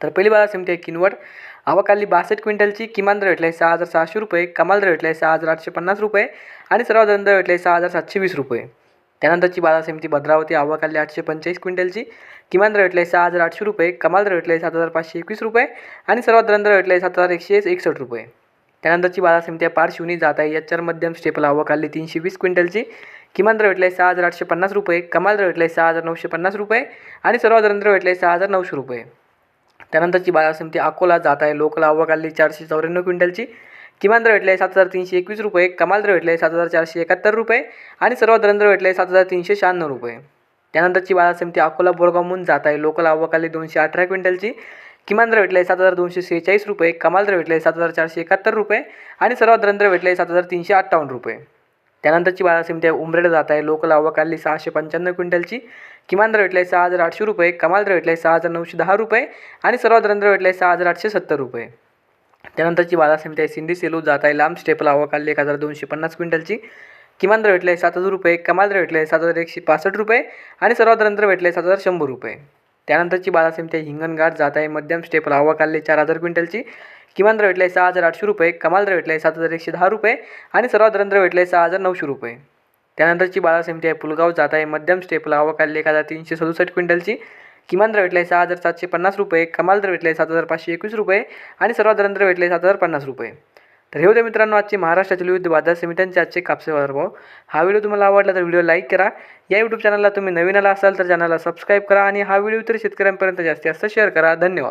तर पहिली बाजार समिती आहे किनवट. अवकाली बासष्ट क्विंटलची किमान दर भेटला आहे सहा हजार सहाशे रुपये कमाल दर भेटला आहे सहा हजार आठशे पन्नास रुपये आणि सर्वात दर भेटला आहे सहा हजार सातशे वीस रुपये. त्यानंतरची बाजार समिती भद्रावती अवकाली आठशे पंचेचाळीस क्विंटलची किमान दर भेटला आहे सहा हजार आठशे रुपये कमाल दर भेटला आहे सात हजार पाचशे एकवीस रुपये आणि सर्वात दर भेटला आहे सात हजार एकशे एकसष्ट रुपये. त्यानंतरची बाजार समिती आहे पारशिवनी जात आहे याच्यावर मध्यम स्टेपला अवकाली तीनशे वीस क्विंटलची किमान दर भेटला आहे सहा हजार आठशे पन्नास रुपये कमाल दर भेटला आहे सहा हजार नऊशे पन्नास रुपये आणि सर्वात दर भेटला आहे सहा हजार नऊशे रुपये. त्यानंतरची बाजार समिती अकोला जात आहे. लोकल आवक आली चारशे चौऱ्याण्णव क्विंटलची. किमान दर भेटले आहे सात हजार तीनशे एकवीस रुपये. कमाल दर भेटले आहे सात हजार चारशे एकाहत्तर रुपये. आणि सर्वात दर भेटले आहे सात हजार तीनशे शहाण्णव रुपये. त्यानंतरची बाजार समिती अकोला बोरगावहून जात आहे. लोकल आवक आली दोनशे अठरा क्विंटलची. किमान दर भेटले आहे सात हजार दोनशे सेहेचाळीस रुपये. कमाल दर भेटले आहे सात हजार चारशे एकाहत्तर रुपये. आणि सर्वात दर भेटले आहे सात हजार तीनशे अठ्ठावन्न रुपये. त्यानंतरची बाजार समिती आहे उमरेड जात आहे. लोकल आवक आली सहाशे पंच्याण्णव क्विंटलची. किमान दर भेटला आहे सहा हजार आठशे रुपये. कमाल दर भेटला आहे सहा हजार नऊशे दहा रुपये. आणि सर्वात दर भेटला आहे सहा हजार आठशे सत्तर रुपये. त्यानंतरची बाजार समिती आहे सिंधी सेलू जात आहे. लांब स्टेपल आवक आली एक हजार दोनशे पन्नास क्विंटलची. किमान दर भेटले आहे सात हजार रुपये. कमाल दर भेटले आहे सात हजार एकशे पासष्ट रुपये. आणि सर्वात दर भेटले आहे सात हजार शंभर रुपये. त्यानंतरची बाजार समिती आहे हिंगणघाट जात आहे. मध्यम स्टेपल आवक आली चार हजार क्विंटलची. किमान दर भेटले आहे सहा हजार आठशे रुपये कमाल दर भेटले आहे सात हजार एकशे दहा रुपये आणि सर्वात दर भेटले आहे सहा हजार नऊशे रुपये. त्यानंतरची बारा समिती आहे पुलगाव जात आहे मध्यम स्टेपला आवक आली एक हजार तीनशे सदुसष्ट क्विंटलची. किमान दर भेटले आहे सहा हजार सातशे पन्नास रुपये कमाल दर भेटले आहे सात हजार पाचशे एकवीस रुपये आणि सर्वात दर भेटले आहे सात हजार पन्नास रुपये. तर हे होते मित्रांनो आजचे महाराष्ट्रातील विविध बाजार समित्यांचे आजचे कापसे बाजारभाव हा व्हिडिओ तुम्हाला आवडला तर व्हिडिओ लाईक करा. या यूट्यूब चॅनलला तुम्ही नवीन आला असाल तर चॅनलला सबस्क्राईब करा आणि हा व्हिडिओ इतर शेतकऱ्यांपर्यंत जास्तीत जास्त शेअर करा. धन्यवाद.